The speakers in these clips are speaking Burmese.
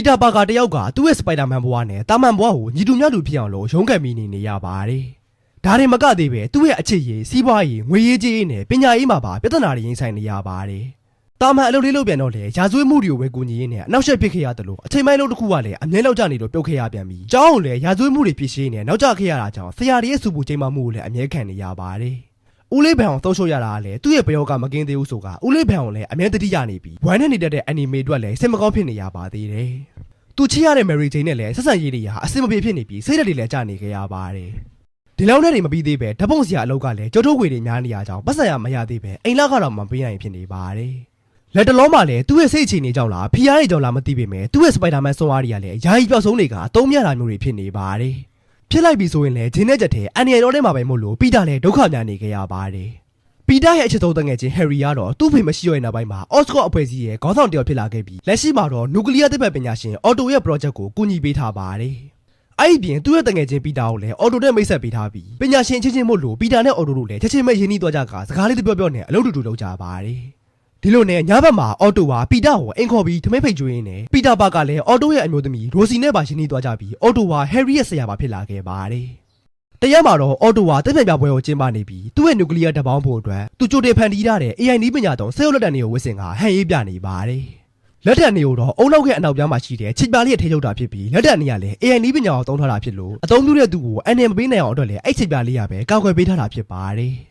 ပီတာပါကာတယောက်ကသူ့ရဲ့စပိုင်ဒါမန်ဘဝနဲ့တာမန်ဘဝကိုညီတူမျှတူဖြစ်အောင်လို့ရုန်းကန်မိနေနေရပါတယ်။ဒါတွေမကသေးပဲသူ့ရဲ့အခြေရည်စီးပွားရေးငွေရေးကြေးရေးနဲ့ပညာရေးမှာပါပြဿနာတွေရင်ဆိုင်နေရပါတယ်။တာမန်အလုပ်လေးလုပ်ပြန်တော့လေရာဇဝတ်မှုတွေကိုပဲကူညီရင်းနဲ့အနောက်ရှက်ဖြစ်ခဲ့ရတယ်လို့အချိန်ပိုင်းလုံးတစ်ခုကလည်းအမြဲလောက်ကြနေလို့ပြုတ်ခဲ့ရပြန်ပြီ။ကျောင်းကိုလည်းရာဇဝတ်မှုတွေဖြစ်ရှင်းနေနောက်ကျခဲ့ရတာကြောင့်ဆရာတွေရဲ့စူပူချိန်မှမှုကိုလည်းအမြဲခံနေရပါတယ်။ ဦးလေးဘန်အောင်သုံးရှုပ်ရတာကလည်းသူ့ရဲ့ဘယောကမကင်းသေးဘူးဆိုကဦးလေးဘန်အောင်လည်းအမြဲတတိရနေပြီဝမ်းနဲ့နေတတ်တဲ့အနီမေအတွက်လည်းစိတ်မကောင်းဖြစ်နေရပါသေးတယ်။သူချစ်ရတဲ့ Mary Jane နဲ့လည်းဆက်ဆံရေးတွေဟာအဆင်မပြေဖြစ်နေပြီးစိတ်ဓာတ်တွေလည်းကျနေကြရပါတယ်။ဒီလောက်နဲ့တွေမပြီးသေးပဲဓာတ်ပုံစရာအလုပ်ကလည်းကြောထိုးခွေတွေများနေရကြောင်းပတ်စံရမရသေးပဲအိမ်လာကတော့မပေးနိုင်ဖြစ်နေပါတယ်။လက်တလုံးမှာလည်းသူ့ရဲ့စိတ်အခြေအနေကြောင့်လားဖီးယားတွေကြောင့်လားမသိပေမဲ့သူ့ရဲ့စပိုင်ဒါမန်ဆွန်အားတွေကလည်းယာယီပြောက်ဆုံးတွေကအသုံးမရတာမျိုးတွေဖြစ်နေပါတယ်။ ဖြစ်လိုက်ပြီဆိုရင်လည်းဂျင်းနဲ့ချက်ထဲအန်နီရယ်တော်ထဲမှာပဲမို့လို့ပီတာလည်းဒုက္ခများနေကြရပါတယ်။ပီတာရဲ့အချစ်ဆုံးတငယ်ချင်းဟယ်ရီကတော့သူ့ဖေမရှိရတဲ့နောက်ပိုင်းမှာအော့စကော့အဖွဲ့အစည်းရဲ့ခေါင်းဆောင်တစ်ယောက်ဖြစ်လာခဲ့ပြီးလက်ရှိမှာတော့နျူကလ িয়ার သိပ္ပံပညာရှင်အော်တိုရဲ့ project ကိုကူညီပေးထားပါတယ်။အဲ့ဒီပြင်သူ့ရဲ့တငယ်ချင်းပီတာကိုလည်းအော်တိုနဲ့မိတ်ဆက်ပေးထားပြီးပညာရှင်ချင်းချင်းမို့လို့ပီတာနဲ့အော်တိုတို့လည်းချက်ချင်းပဲရင်းနှီးသွားကြကစကားလေးတစ်ပြောပြောနဲ့အလုပ်တူတူလုပ်ကြပါတယ်။ ဒီလိုနဲ့ညဘက်မှာအော်တိုဟာပီတာကိုအင်ခေါ်ပြီးထမင်းဖိတ်ကျွေးရင်းနဲ့ပီတာပါကလည်းအော်တိုရဲ့အမျိုးသမီးရိုစီနဲ့ပါရှင်းနေသွားကြပြီးအော်တိုဟာဟယ်ရီရဲ့ဆရာပါဖြစ်လာခဲ့ပါတယ်။တရက်မှာတော့အော်တိုဟာတက်ပြန်ပြပွဲကိုကျင်းပနေပြီးသူ့ရဲ့နျူကလ িয়ার ဓာတ်ပေါင်းဖို့အတွက်သူကြိုတင်ဖန်တီးထားတဲ့ AI နည်းပညာသုံးဆေးရုပ်လက်တံတွေကိုဝစ်စင်ကဟန်ရေးပြနေပါတယ်။လက်တံတွေကိုတော့အုံနောက်ရဲ့အနောက်ပြားမှာရှိတဲ့ချစ်ပြားလေးရဲ့ထိချုပ်တာဖြစ်ပြီးလက်တံတွေကလည်း AI နည်းပညာကိုသုံးထားတာဖြစ်လို့အသုံးပြုတဲ့သူကိုအန်နေမပေးနိုင်အောင်အတွက်လည်းအဲ့ချစ်ပြားလေးရပဲကောက်ွယ်ပေးထားတာဖြစ်ပါတယ်။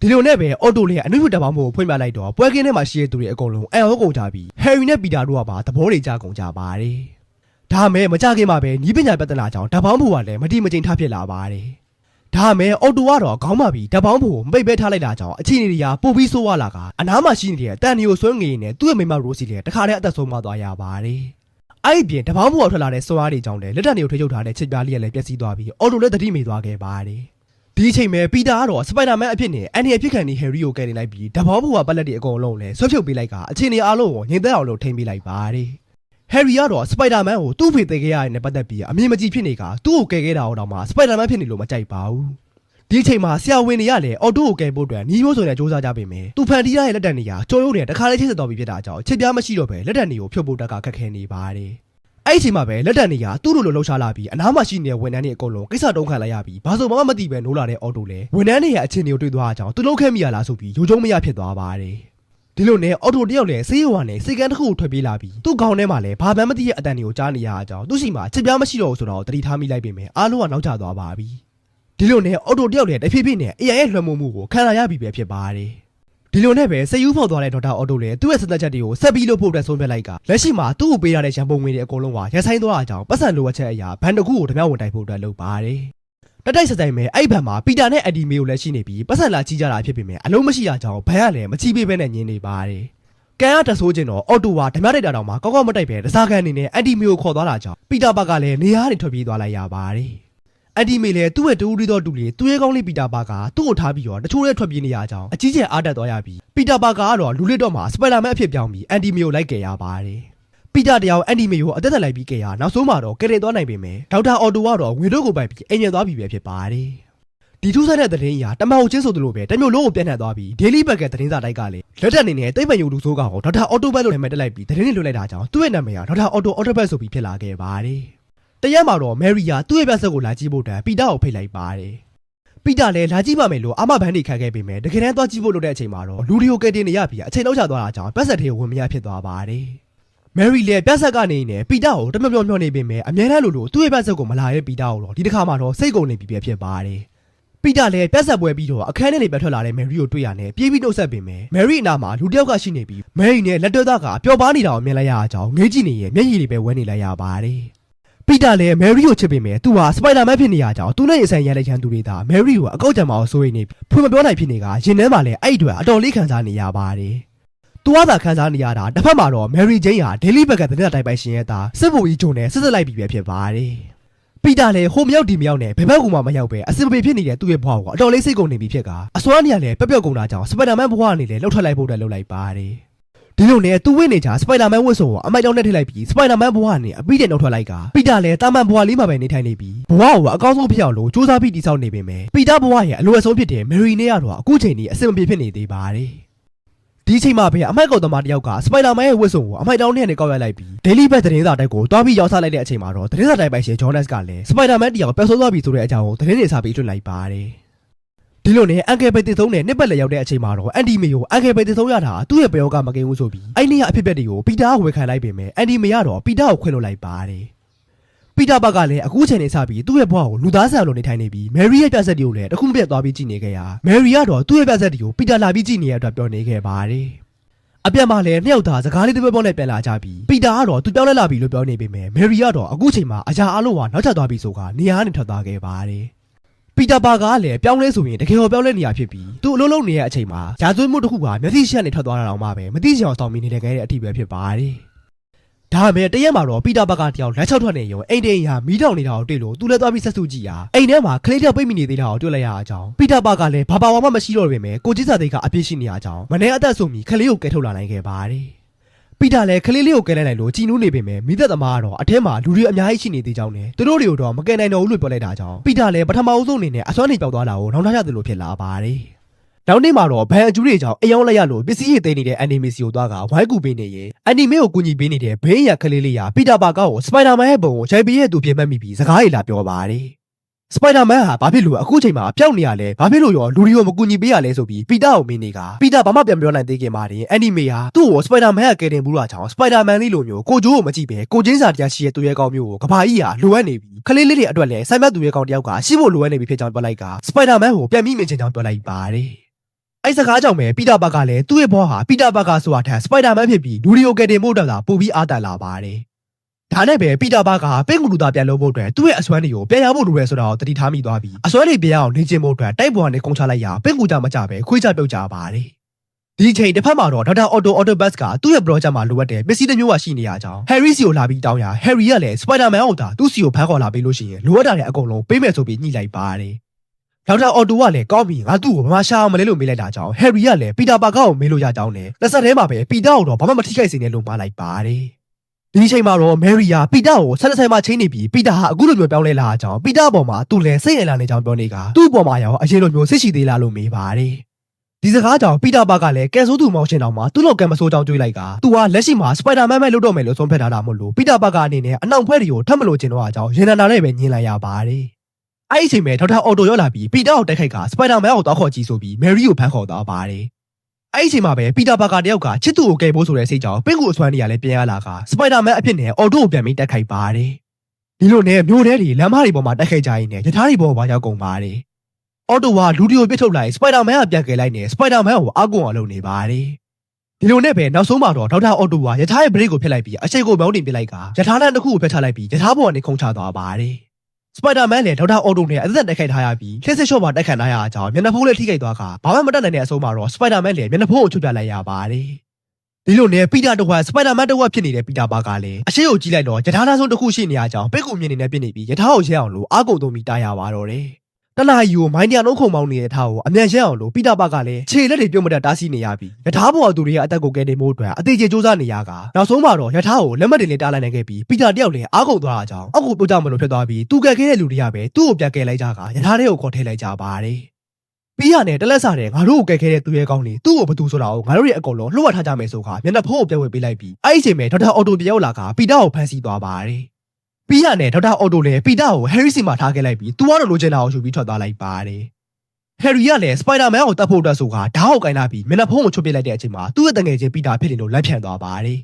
ဒီလိုနဲ့ပဲအော်တိုလေးကအနုမြတပေါင်းဖို့ဖွင့်ပြလိုက်တော့ပွဲကင်းထဲမှာရှိတဲ့သူတွေအကုန်လုံးအံ့ဩကုန်ကြပြီးဟယ်ရီနဲ့ပီတာတို့ကပါသဘောတွေကြကုန်ကြပါတယ်။ဒါမဲ့မကြခင်မှာပဲနီးပညာပြဿနာကြောင့်ဓာတ်ပေါင်းဖို့ကလည်းမတိမကျိန်ထဖြစ်လာပါတယ်။ဒါမဲ့အော်တိုကတော့ခေါင်းမာပြီးဓာတ်ပေါင်းဖို့မပိတ်ပဲထားလိုက်တာကြောင့်အခြေအနေတွေကပိုပြီးဆိုးဝါလာကအနားမှာရှိနေတဲ့တန်နီကိုဆွဲငေးနေသူ့ရဲ့မိမရိုစီလည်းတခါတည်းအသက်ဆုံးမသွားရပါတယ်။အဲ့ဒီပြင်ဓာတ်ပေါင်းဖို့ထွက်လာတဲ့စွမ်းအားတွေကြောင့်လည်းလက်တံတွေကိုထိချုပ်ထားတဲ့ချစ်ပြားလေးကလည်းပျက်စီးသွားပြီးအော်တိုလည်းတတိမေသွားခဲ့ပါတယ်။ ဒီအချိန်မှာပီတာကတော့စပိုင်ဒါမန်အဖြစ်နဲ့အန်နီအဖြစ်ခံနေဟယ်ရီကိုကယ်နေလိုက်ပြီးဓာတ်ပေါင်းဘုံကပတ်လက်တွေအကုန်လုံးလည်းဆွဲဖြုတ်ပေးလိုက်ကအချိန်တွေအားလုံးကိုငြိမ်သက်အောင်လို့ထိန်းပေးလိုက်ပါတယ်ဟယ်ရီကတော့စပိုင်ဒါမန်ကိုသူ့ဖေသေးခဲ့ရတဲ့နဲ့ပတ်သက်ပြီးအမြင်မကြည့်ဖြစ်နေကသူ့ကိုကယ်ခဲ့တာတော့မှစပိုင်ဒါမန်ဖြစ်နေလို့မကြိုက်ပါဘူးဒီအချိန်မှာဆရာဝန်တွေကလည်းအော်တိုကိုကယ်ဖို့အတွက်ညီရိုးဆိုတဲ့စ조사ကြပေမယ့်သူဖန်တီးရတဲ့လက်တံတွေကကြော်ရုံနဲ့တခါလေးချိတ်ဆက်တော်ပြီဖြစ်တာကြောင့်ချစ်ပြားမရှိတော့ပဲလက်တံတွေကိုဖြုတ်ဖို့တက်ကခက်ခဲနေပါတယ် အဲ့ဒီအချိန်မှာပဲလက်တံတွေကသူ့လိုလိုလှုပ်ရှားလာပြီးအနားမှာရှိနေတဲ့ဝန်ထမ်းတွေအကုန်လုံးကိစ္စတုံးခံလိုက်ရပြီးဘာလို့မှမသိပဲနိုးလာတဲ့အော်တိုလည်းဝန်ထမ်းတွေရဲ့အခြေအနေကိုတွေ့သွားတာကြောင့်သူလုံးခဲမိရလားဆိုပြီးယူကျုံမရဖြစ်သွားပါတယ်ဒီလိုနဲ့အော်တိုတယောက်လည်းဆေးရွာနဲ့စေကန်းတစ်ခုကိုထွက်ပြေးလာပြီးသူ့ခေါင်းထဲမှာလည်းဘာမှမသိတဲ့အတန်တွေကိုကြားနေရတာကြောင့်သူ့ရှိမှာချစ်ပြားမရှိတော့ဘူးဆိုတော့တတိထားမိလိုက်ပေမဲ့အားလုံးကနောက်ကျသွားပါပြီဒီလိုနဲ့အော်တိုတယောက်လည်းတဖြည်းဖြည်းနဲ့ AI ရဲ့လွှမ်းမိုးမှုကိုခံလာရပြီပဲဖြစ်ပါတယ် ဒီလိုနဲ့ပဲစယူဖောက်သွားတဲ့ဒေါက်တာအော်တိုလည်းသူ့ရဲ့စသက်ချက်တွေကိုဆက်ပြီးလို့ဖို့အတွက်ဆုံးဖြတ်လိုက်ကလက်ရှိမှာသူ့ကိုပေးရတဲ့ရန်ပုံငွေတွေအကုန်လုံးကရဆိုင်သွားတာကြောင့်ပတ်စံလိုအပ်ချက်အရာဘန်တစ်ခုကိုဓမြဝင်တိုက်ဖို့အတွက်လုပ်ပါတယ်တက်တိုက်စက်တိုင်းပဲအဲ့ဘန်မှာပီတာနဲ့အဒီမေကိုလည်းရှိနေပြီးပတ်စံလာကြီးကြတာဖြစ်ပေမဲ့အလုံးမရှိတာကြောင့်ဘန်ကလည်းမချီပေးဘဲနဲ့ညင်းနေပါတယ်ကန်ရတဆိုးခြင်းတော့အော်တိုဟာဓမြတိုက်တာတောင်မှကောက်ကောက်မတိုက်ပဲတစားကန်အနေနဲ့အန်တီမီကိုခေါ်သွားတာကြောင့်ပီတာပါကလည်းနေရာကနေထွက်ပြေးသွားလိုက်ရပါတယ် အန်တီမီလည်းသူ့ရဲ့တူရီတော်တူလေးသူ့ရဲ့ကောင်းလေးပီတာပါကသူ့ကိုထားပြီးတော့တချို့ရဲ့ထွက်ပြေးနေရကြောင်းအကြီးကျယ်အားတက်သွားရပြီးပီတာပါကတော့လူလစ်တော့မှာစပိုင်လာမန်အဖြစ်ပြောင်းပြီးအန်တီမီကိုလိုက်ကြရပါတယ်ပီတာတရားအန်တီမီကိုအသက်သက်လိုက်ပြီးကြရနောက်ဆုံးမှာတော့ကယ်တင်သွားနိုင်ပေမဲ့ဒေါက်တာအော်တိုကတော့ငွေတို့ကိုပိုက်ပြီးအိမ်ရသွားပြီပဲဖြစ်ပါတယ်ဒီထူးဆန်းတဲ့သတင်းအရာတမန်ကိုချင်းဆိုသလိုပဲတမျိုးလုံးကိုပြန့်နှံ့သွားပြီး Daily Bucket သတင်းစာတိုက်ကလည်းလက်တက်အနေနဲ့တိတ်ပံယူလူဆိုးကောင်ကိုဒေါက်တာအော်တိုဘက်လို့နာမည်တက်လိုက်ပြီးသတင်းတွေလွှတ်လိုက်တာကြောင့်သူ့ရဲ့နာမည်ကဒေါက်တာအော်တိုအော်တိုဘက်ဆိုပြီးဖြစ်လာခဲ့ပါတယ် တရက်မှာတော့မယ်ရီယာသူ့ရဲ့ပြဿနာကိုလာကြည့်ဖို့တန်ပီတာကိုဖိတ်လိုက်ပါတယ်ပီတာလည်းလာကြည့်ပါမယ်လို့အာမဘန်းတွေခံခဲ့ပေမဲ့တကယ်တမ်းသွားကြည့်ဖို့လုပ်တဲ့အချိန်မှာတော့လူတွေကိုကယ်တင်နေရပြီးအချိန်လောက်ချသွားတာကြောင့်ပတ်ဆက်သေးကိုဝင်မရဖြစ်သွားပါတယ်မယ်ရီလည်းပြဿနာကနေနေပီတာကိုတမျောမျောမျောနေပေမဲ့အများနဲ့လို့လို့သူ့ရဲ့ပြဿနာကိုမလာရဲ့ပီတာကိုတော့ဒီတစ်ခါမှတော့စိတ်ကုန်နေပြီပဲဖြစ်ပါတယ်ပီတာလည်းပြက်ဆက်ပွဲပြီးတော့အခန်းထဲနေပဲထွက်လာတဲ့မယ်ရီကိုတွေ့ရတယ်ပြေးပြီးနှုတ်ဆက်ပေမယ်မယ်ရီအနာမှာလူတစ်ယောက်ကရှိနေပြီးမယ်ရီနဲ့လက်တွဲသားကပျော်ပါနေတာကိုမြင်လိုက်ရတာကြောင့်ငေးကြည့်နေရဲ့မျက်ရည်တွေပဲဝဲနေလိုက်ရပါတယ် ပီတာလည်းမယ်ရီကိုချစ်ပေမဲ့သူဟာစပိုင်ဒါမန်ဖြစ်နေရကြောင်းသူနဲ့ရင်ဆိုင်ရတဲ့ချမ်းသူတွေသာမယ်ရီကိုအကောက်ကြံမအောင်ဆိုရင်နေဖွင့်မပြောနိုင်ဖြစ်နေကရင်ထဲမှာလည်းအဲ့အတွက်အတော်လေးခံစားနေရပါတယ်သူကသာခံစားနေရတာတစ်ဖက်မှာတော့မယ်ရီဂျိန်းဟာဒေးလီဘက်ကတဲ့တိုင်ပိုင်ရှင်ရဲ့သားစစ်ဘူကြီးဂျုံနဲ့ဆက်ဆက်လိုက်ပြီးပဲဖြစ်ပါတယ်ပီတာလည်းဟိုမရောက်ဒီမရောက်နဲ့ဘယ်ဘက်ကမှမရောက်ပဲအစင်မပြေဖြစ်နေတဲ့သူ့ရဲ့ဘဝကိုအတော်လေးစိတ်ကုန်နေပြီဖြစ်ကအစွမ်းနေရလဲပျော့ပျော့ကုန်တာကြောင့်စပိုင်ဒါမန်ဘဝကနေလဲလှုပ်ထွက်လိုက်ဖို့အတွက်လှုပ်လိုက်ပါတယ် ဒီလိုနဲ့သူဝင့်နေကြစပိုင်ဒါမန်ဝတ်စုံကိုအမိုက်တောင်းနဲ့ထိလိုက်ပြီးစပိုင်ဒါမန်ဘဝကနေအပြီးတဲ့နှုတ်ထွက်လိုက်ကပီတာလည်းတာမန်ဘဝလေးမှာပဲနေထိုင်နေပြီးဘဝကိုအကောင်းဆုံးဖြစ်အောင်လို့စူးစမ်းပြီးတည်ဆောက်နေပေမဲ့ပီတာဘဝရဲ့အလိုအဆုံးဖြစ်တဲ့မယ်ရီနဲ့ကတော့အခုချိန်ကြီးအစင်မပြေဖြစ်နေသေးပါတယ်ဒီအချိန်မှာပဲအမိုက်ကောက်သမားတစ်ယောက်ကစပိုင်ဒါမန်ရဲ့ဝတ်စုံကိုအမိုက်တောင်းနဲ့နဲ့ကောက်ရိုက်လိုက်ပြီး Daily Bug သတင်းစာတိုက်ကိုတွားပြီးရောက်စားလိုက်တဲ့အချိန်မှာတော့သတင်းစာတိုက်ပိုင်ရှင်ဂျွန်နက်စ်ကလည်းစပိုင်ဒါမန်တစ်ယောက်ပျောက်ဆုံးသွားပြီဆိုတဲ့အကြောင်းကိုသတင်းတွေစာပြီးလွှင့်လိုက်ပါတယ် ဒီလိုနဲ့အန်ကယ်ပဲတည်သုံးနဲ့နှစ်ပတ်လက်ရောက်တဲ့အချိန်မှာတော့အန်တီမေကိုအန်ကယ်ပဲတည်သုံးရတာသူ့ရဲ့ပယောကမကင်းဘူးဆိုပြီးအဲ့ဒီကအဖြစ်အပျက်တွေကိုပီတာကဝေခံလိုက်ပေမဲ့အန်တီမေကတော့ပီတာကိုခွင့်လွှတ်လိုက်ပါတယ်ပီတာဘက်ကလည်းအခုချိန်နေစပြီးသူ့ရဲ့ဘဝကိုလူသားဆန်လိုနေထိုင်နေပြီးမယ်ရီရဲ့ပြဿနာတွေကိုလည်းတခုမပြတ်သွားပြီးကြည့်နေခဲ့ရမယ်ရီကတော့သူ့ရဲ့ပြဿနာတွေကိုပီတာလာပြီးကြည့်နေတဲ့အတွက်ပြောနေခဲ့ပါတယ်အပြန်မှာလည်းနှစ်ယောက်သားစကားလေးတစ်ပွဲပွဲနဲ့ပြန်လာကြပြီးပီတာကတော့သူပြောင်းလဲလာပြီလို့ပြောနေပေမဲ့မယ်ရီကတော့အခုချိန်မှာအရာအလုံးကနောက်ကျသွားပြီဆိုကနေရာကနေထွက်သွားခဲ့ပါတယ် ပီတာပါကလည်းပြောင်းလဲဆိုရင်တကယ်တော့ပြောင်းလဲနေရဖြစ်ပြီးသူအလုံးလုံးနေတဲ့အချိန်မှာရာဇဝတ်မှုတစ်ခုကမျက်စိရှက်နေထွက်သွားတာတော့မှပဲမသိချင်အောင်စောင့်မိနေတဲ့ခဲ့တဲ့အထီးပဲဖြစ်ပါတယ်ဒါပေမဲ့တရက်မှာတော့ပီတာဘက်ကတယောက်လက်ချောက်ထွက်နေရုံအိမ်တိန်ရာမီးတောင်နေတာကိုတွေ့လို့သူလည်းသွားပြီးဆက်စုကြည့်ရအိမ်ထဲမှာကလေးတစ်ယောက်ပိတ်မိနေသေးတာကိုတွေ့လိုက်ရအောင်ကြောင်းပီတာဘက်ကလည်းဘာပါဝါမှမရှိတော့ပေမဲ့ကိုကြီးစာသိန်းကအပြစ်ရှိနေရကြောင်းမနေ့အသက်ဆုံးပြီးကလေးကိုကယ်ထုတ်လာနိုင်ခဲ့ပါတယ် ပီတာလည်းကလေးလေးကိုကယ်လိုက်နိုင်လို့ကြည်နူးနေပေမဲ့မိသက်သမားကတော့အထက်မှာလူတွေအများကြီးရှိနေသေးကြောင်းနဲ့သူတို့တွေကိုတော့မကယ်နိုင်တော့ဘူးလို့ပြောလိုက်တာကြောင့်ပီတာလည်းပထမအဆုံးအနေနဲ့အစွမ်းနေပြောက်သွားတာကိုနောင်တရသလိုဖြစ်လာပါတယ်နောက်နေ့မှာတော့ဘန်အကျူးတွေကြောင့်အယောင်လိုက်ရလို့ပစ္စည်းတွေသိမ်းနေတဲ့အန်နီမေစီကိုသွားကဝိုင်းကူပေးနေရင်အန်နီမေကိုကူညီပေးနေတဲ့ဘေးရကလေးလေးရာပီတာပါကာကိုစပိုင်ဒါမန်ရဲ့ပုံကိုဂျိုင်ပီရဲ့သူပြင်မှတ်မိပြီးစကားရည်လာပြောပါတယ် စပိုင်ဒါမန်ဟာဘာဖြစ်လို့အခုချိန်မှာပျောက်နေရလဲဘာဖြစ်လို့ရောလူတွေကိုမကူညီပေးရလဲဆိုပြီးပီတာကိုမင်းနေကပီတာဘာမှပြန်ပြောနိုင်သေးခင်မှာတင်အန်နီမေဟာသူ့ကိုစပိုင်ဒါမန်ကကယ်တင်ဘူးလားချောင်းစပိုင်ဒါမန်လေးလိုမျိုးကိုဂျိုးကိုမကြည့်ပဲကိုချင်းစာတရားရှိရဲ့သူရဲ့ကောင်းမျိုးကိုကဘာကြီးဟာလိုအပ်နေပြီခလေးလေးတွေအတွက်လည်းဆိုင်မတ်သူရဲ့ကောင်းတယောက်ကရှိဖို့လိုအပ်နေပြီဖြစ်ကြောင်းပြောလိုက်ကစပိုင်ဒါမန်ကိုပြန်မိမြင်ချင်ကြောင်းပြောလိုက်ပါတယ်အဲ့စကားကြောင့်ပဲပီတာဘက်ကလည်းသူ့ရဲ့ဘောဟာပီတာဘက်ကဆိုတာထက်စပိုင်ဒါမန်ဖြစ်ပြီးလူတွေကိုကယ်တင်ဖို့အတွက်သာပိုပြီးအားတန်လာပါတယ် ဒါနဲ့ပဲပီတာဘက်ကပင့်ကူလူသားပြန်လို့ဖို့အတွက်သူ့ရဲ့အစွမ်းတွေကိုပြန်ရဖို့လိုရဲဆိုတာကိုတတိထားမိသွားပြီးအစွမ်းတွေပြန်ရအောင်လေ့ကျင့်ဖို့အတွက်တိုက်ပေါ်ကနေကုန်းချလိုက်ရပင့်ကူကြမကြပဲခွေးချပြုတ်ကြပါတယ်ဒီချိန်တစ်ဖက်မှာတော့ဒေါက်တာအော်တိုအော်တိုဘတ်ကသူ့ရဲ့ project မှာလိုအပ်တဲ့ပစ္စည်းတစ်မျိုးကရှိနေရကြောင်း Harry စီကိုလာပြီးတောင်းရ Harry ကလည်း Spider-Man ကိုသာသူ့စီကိုဖမ်းခေါ်လာပေးလို့ရှိရင်လိုအပ်တာတွေအကုန်လုံးပေးမယ်ဆိုပြီးညှိလိုက်ပါတယ်ဒေါက်တာအော်တိုကလည်းကောင်းပြီငါသူ့ကိုဘာမှရှာအောင်မလဲလို့မေးလိုက်တာကြောင့် Harry ကလည်းပီတာပါကာကိုမေးလို့ရကြောင်းနဲ့လက်ဆက်ထဲမှာပဲပီတာကိုတော့ဘာမှမထိခိုက်စေနဲ့လို့မှားလိုက်ပါတယ် ဒီချိန်မှာတော့မယ်ရီယာပီတာကိုဆက်လက်ဆိုင်မှာချင်းနေပြီးပီတာဟာအခုလိုမျိုးပြောင်းလဲလာကြောင်းပီတာအပေါ်မှာသူလည်းစိတ်အလန့်နေကြောင်းပြောနေကသူ့အပေါ်မှာရောအရင်လိုမျိုးစိတ်ရှိသေးလားလို့မေးပါတယ်ဒီစကားကြောင့်ပီတာပါကလည်းကဲဆိုးသူမောင်ရှင်တောင်မှသူ့လောက်ကံမဆိုးကြောင်းတွေးလိုက်ကသူဟာလက်ရှိမှာစပိုင်ဒါမန်ပဲလုပ်တော့မယ်လို့ဆုံးဖြတ်ထားတာမို့လို့ပီတာပါကအနေနဲ့အနှောင်ဖွဲ့တွေကိုထပ်မလို့ကျင်တော့အကြောင်းရင်နာနာနဲ့ပဲညင်လိုက်ရပါတယ်အဲ့ဒီအချိန်မှာဒေါက်တာအော်တိုရောက်လာပြီးပီတာကိုတိုက်ခိုက်ကစပိုင်ဒါမန်ကိုတောက်ခေါ်ကြည့်ဆိုပြီးမယ်ရီကိုဖမ်းခေါ်သွားပါတယ် အဲ့ဒီအချိန်မှာပဲပီတာပါကာတယောက်ကချစ်သူကိုကယ်ဖို့ဆိုတဲ့စိတ်ကြောင့်ပင့်ကူအစွမ်းတွေကလည်းပြန်ရလာကစပိုင်ဒါမန်အဖြစ်နဲ့အော်တိုကိုပြန်ပြီးတိုက်ခိုက်ပါတယ်ဒီလိုနဲ့မျိုးထဲတွေလမ်းမတွေပေါ်မှာတိုက်ခိုက်ကြရင်းနဲ့ယထာတွေပေါ်မှာရောက်ကုန်ပါတယ်အော်တိုကလူတွေကိုပြစ်ထုတ်လိုက်စပိုင်ဒါမန်ကပြန်ကယ်လိုက်နေစပိုင်ဒါမန်ကိုအကုံအောင်လုပ်နေပါတယ်ဒီလိုနဲ့ပဲနောက်ဆုံးမှာတော့ဒေါက်တာအော်တိုကယထာရဲ့ဘရိတ်ကိုဖျက်လိုက်ပြီးအရှိတ်ကိုမောင်းတင်ပစ်လိုက်ကယထာလန်တစ်ခုကိုဖျက်ချလိုက်ပြီးယထာပေါ်ကနေခုန်ချသွားပါတယ် စပိုင်ဒါမန်လည်းဒေါက်တာအော်တိုနဲ့အသက်သက်တိုက်ခိုက်ထားရပြီးလက်စစ်ရှော့မှာတိုက်ခိုက်ထားရအကြောင်းမျက်နှာဖုံးလေးထိခိုက်သွားကဘာမှမတတ်နိုင်တဲ့အဆုံးမှာတော့စပိုင်ဒါမန်လည်းမျက်နှာဖုံးကိုချုပ်ပြလိုက်ရပါတယ်ဒီလိုနဲ့ပီတာတဝက်စပိုင်ဒါမန်တဝက်ဖြစ်နေတဲ့ပီတာပါကလည်းအရှိကိုကြီးလိုက်တော့ယထာနာဆုံးတစ်ခုရှိနေရကြောင်းပိတ်ကူမြင်နေနဲ့ပြစ်နေပြီးယထာကိုရဲအောင်လို့အာကုန်သုံးပြီးတားရပါတော့တယ် တနာယူကိုမိုင်းတရလုံးခုံမောင်းနေတဲ့ထားကိုအမြန်ရဲအောင်လို့ပီတာပါကလည်းခြေလက်တွေပြုတ်မတက်တားဆီးနေရပြီးယထာဘော်သူတွေရဲ့အသက်ကိုကယ်တင်ဖို့အတွက်အသေးချေစူးစမ်းနေရကနောက်ဆုံးမှာတော့ယထာကိုလက်မှတ်တွေနဲ့တားလိုက်နိုင်ခဲ့ပြီးပီတာတယောက်လည်းအားကုန်သွားတာကြောင့်အောက်ကိုပြုတ်ကြမလို့ဖြစ်သွားပြီးသူကယ်ခဲ့တဲ့လူတွေကပဲသူ့ကိုပြန်ကယ်လိုက်ကြကယထာတွေကိုခေါ်ထည့်လိုက်ကြပါတယ်ပြီးရနဲ့တလက်စားတဲ့ငါတို့ကိုကယ်ခဲ့တဲ့သူရဲ့ကောင်းနေသူ့ကိုဘသူဆိုတာကိုငါတို့ရဲ့အကုန်လုံးလှုပ်ဝက်ထားကြမယ်ဆိုခါမျက်နှာဖုံးကိုပြတ်ဝေပေးလိုက်ပြီးအဲ့ဒီအချိန်မှာဒေါက်တာအော်တိုတယောက်လာကပီတာကိုဖမ်းဆီးသွားပါတယ် ပြီးရနဲ့ဒေါက်တာအော်တိုလည်းပီတာကိုဟယ်ရီစီမှာထားခဲ့လိုက်ပြီးသူကတော့လိုချင်တာကိုယူပြီးထွက်သွားလိုက်ပါတယ်ဟယ်ရီကလည်းစပိုင်ဒါမန်ကိုတတ်ဖို့အတွက်ဆိုကဓာတ်ကိုကင်လာပြီးမျက်နှာဖုံးကိုချွတ်ပစ်လိုက်တဲ့အချိန်မှာသူ့ရဲ့တငယ်ချင်းပီတာဖြစ်နေလို့လက်ဖြန့်သွားပါတယ်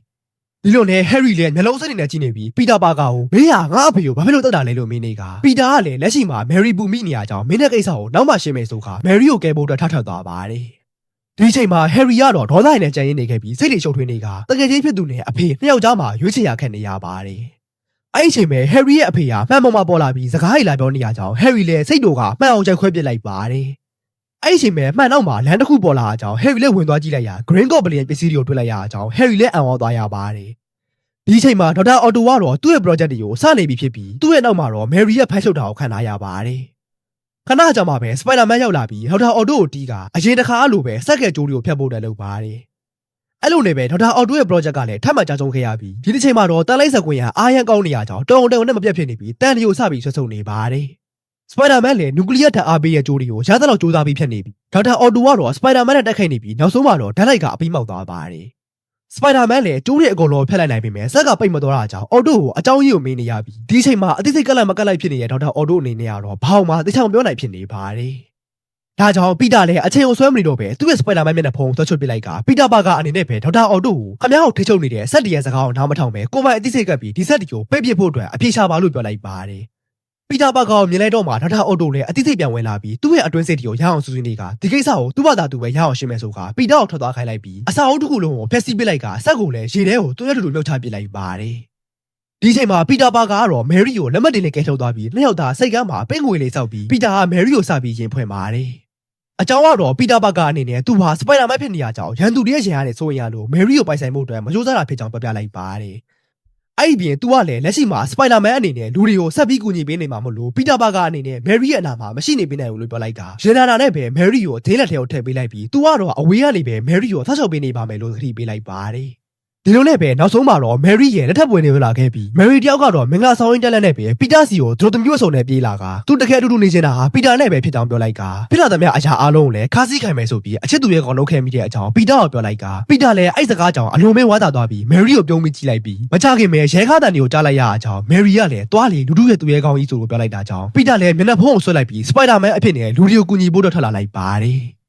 ဒီလိုနဲ့ဟယ်ရီလည်းမျက်လုံးစိတ်နေနဲ့ကြည့်နေပြီးပီတာပါကာကိုဘေးဟာငါအဖေကိုဘာဖြစ်လို့တတ်တာလဲလို့မင်းနေကပီတာကလည်းလက်ရှိမှာမယ်ရီပူမိနေရကြောင်းမင်းတဲ့ကိစ္စကိုနောက်မှရှင်းမယ်ဆိုခါမယ်ရီကိုကယ်ဖို့အတွက်ထထသွားပါတယ်ဒီချိန်မှာဟယ်ရီကတော့ဒေါသရည်နဲ့ကြံရင်းနေခဲ့ပြီးစိတ်တွေရှုပ်ထွေးနေကတကယ်ချင်းဖြစ်သူနဲ့အဖေနှစ်ယောက်ကြားမှာရွေးချယ်ရခက်နေရပါတယ် အဲ့ဒီအချိန်မှာဟယ်ရီရဲ့အဖေကမှန်ပေါ်မှာပေါ်လာပြီးစကားရည်လာပြောနေရကြောင်းဟယ်ရီလည်းစိတ်တို့ကမှန်အောင်ချက်ခွဲပစ်လိုက်ပါတယ်အဲ့ဒီအချိန်မှာမှန်တော့မှာလမ်းတစ်ခုပေါ်လာအကြောင်းဟယ်ရီလည်းဝင်သွားကြည့်လိုက်ရ Green Goblin ရဲ့ပစ္စည်းတွေကိုတွေ့လိုက်ရအကြောင်းဟယ်ရီလည်းအံ့ဩသွားရပါတယ်ဒီအချိန်မှာဒေါက်တာအော်တိုကတော့သူ့ရဲ့ project တွေကိုစနေပြီဖြစ်ပြီးသူ့ရဲ့နောက်မှာတော့ Mary ရဲ့ဖမ်းချုပ်တာကိုခံထားရပါတယ်ခဏကြာမှပဲ Spider-Man ရောက်လာပြီးဒေါက်တာအော်တိုကိုတီးကအရင်တစ်ခါအလိုပဲစက်ကဲကြိုးတွေကိုဖျက်ဖို့တက်လုပ်ပါတယ် အဲ့လိုနဲ့ပဲဒေါက်တာအော်တိုရဲ့ project ကလည်းထပ်မံကြာဆုံးခဲ့ရပြီးဒီတစ်ချိန်မှာတော့တန်လိုက်စကွင်ရအာရန်ကောင်းနေရကြောင်းတုံတုံနဲ့မပြတ်ဖြစ်နေပြီးတန်လျိုစပြီးဆွဆုံနေပါတယ်စပိုင်ဒါမန်လည်းနျူကလ িয়ার ဓာတ်အားပေးရဲ့ကြိုးတွေကိုရသလောက်စူးစမ်းပြီးဖြတ်နေပြီဒေါက်တာအော်တိုကတော့စပိုင်ဒါမန်နဲ့တိုက်ခိုက်နေပြီးနောက်ဆုံးမှာတော့ဓာတ်လိုက်ကအပြီးမောက်သွားပါတယ်စပိုင်ဒါမန်လည်းကျိုးတွေအကုန်လုံးဖျက်လိုက်နိုင်ပြီမယ်ဆက်ကပိတ်မသွားတာကြောင့်အော်တိုကိုအကြောင်းကြီးကိုမေးနေရပြီးဒီအချိန်မှာအသိစိတ်ကက်လိုက်မကက်လိုက်ဖြစ်နေတဲ့ဒေါက်တာအော်တိုအနေနဲ့ကတော့ဘာအောင်မှသိချောင်ပြောနိုင်ဖြစ်နေပါတယ် ဒါကြောင့်ပီတာလည်းအချိန်ကိုဆွဲမနေတော့ပဲသူ့ရဲ့စပိုင်ဒါမန်မျက်နှာဖုံးသွတ်ချွတ်ပစ်လိုက်ကပီတာပါကအနေနဲ့ပဲဒေါက်တာအော်တိုကိုခမ ्या ကိုထိချုပ်နေတဲ့ဆက်တီရဲ့စကားကိုနားမထောင်ပဲကိုယ်ပိုင်အသိစိတ်ကပ်ပြီးဒီဆက်တီကိုပိတ်ပစ်ဖို့အတွက်အပြေရှာပါလို့ပြောလိုက်ပါတယ်ပီတာပါကာကိုမြင်လိုက်တော့မှဒေါက်တာအော်တိုလည်းအတိစိတ်ပြန်ဝင်လာပြီးသူ့ရဲ့အတွင်းစိတ်တွေကိုရအောင်စူးစင်းနေကဒီကိစ္စကိုသူ့ဘာသာသူပဲရအောင်ရှင်းမယ်ဆိုကပီတာကိုထွက်သွားခိုင်းလိုက်ပြီးအစာအုပ်တစ်ခုလုံးကိုဖျက်ဆီးပစ်လိုက်ကဆက်ကိုလည်းရေထဲကိုသူ့ရဲ့တူတူမြုပ်ချပစ်လိုက်ပါတယ်ဒီချိန်မှာပီတာပါကာကတော့မယ်ရီကိုလက်မှတ်တင်နဲ့ကဲထုတ်သွားပြီးနှစ်ယောက်သားစိတ်ကမ်းမှာပင့်ငွေလေးစောက်ပြီးပီတာကမယ်ရီကိုစပြီးရင်ဖွင့်ပါတယ် အကြောင်းကတော့ပီတာပါကာအနေနဲ့သူဟာစပိုင်ဒါမန်ဖြစ်နေရကြောင်းရန်သူတွေရဲ့ရန်ရတဲ့ဆိုရင်ရလို့မယ်ရီကိုပိုင်ဆိုင်မှုအတွက်မကြိုးစားတာဖြစ်ကြောင်းပြောပြလိုက်ပါတယ်အဲ့ဒီပြင် तू ကလည်းလက်ရှိမှာစပိုင်ဒါမန်အနေနဲ့လူတွေကိုဆက်ပြီးကူညီပေးနေမှာမဟုတ်လို့ပီတာပါကာအနေနဲ့မယ်ရီရဲ့အနာမှာမရှိနေပေးနိုင်ဘူးလို့ပြောလိုက်တာရန်နာနာနဲ့ပဲမယ်ရီကိုဒင်းလက်ထဲကိုထည့်ပေးလိုက်ပြီး तू ကတော့အဝေးကနေပဲမယ်ရီကိုဆက်ချုပ်ပေးနေပါမယ်လို့သတိပေးလိုက်ပါတယ် ဒီလိုနဲ့ပဲနောက်ဆုံးမှာတော့မယ်ရီရဲ့လက်ထပ်ပွင့်နေလာခဲ့ပြီးမယ်ရီတယောက်ကတော့မင်္ဂလာဆောင်ရင်းတက်လက်နဲ့ပဲပီတာစီကိုသူတို့တမျိုးအစုံနဲ့ပြေးလာကသူတကယ်အတူတူနေနေတာဟာပီတာနဲ့ပဲဖြစ်ကြောင်းပြောလိုက်ကဖြစ်လာသမျှအရာအလုံးကိုလည်းခါးစည်းခိုင်မယ်ဆိုပြီးအချစ်သူရဲ့ကောင်လုပ်ခဲ့မိတဲ့အကြောင်းပီတာကိုပြောလိုက်ကပီတာလည်းအဲ့စကားကြောင့်အလုံးမဲဝါသာသွားပြီးမယ်ရီကိုပြုံးပြီးကြည့်လိုက်ပြီးမချခင်ပဲရဲခါတန်တွေကိုကြားလိုက်ရတဲ့အကြောင်းမယ်ရီကလည်းတွားလေလူတို့ရဲ့သူရဲ့ကောင်ကြီးဆိုလို့ပြောလိုက်တာကြောင့်ပီတာလည်းမျက်နှာဖုံးကိုဆွဲလိုက်ပြီးစပိုင်ဒါမန်အဖြစ်နဲ့လူတွေကိုကူညီဖို့တော့ထွက်လာလိုက်ပါတယ်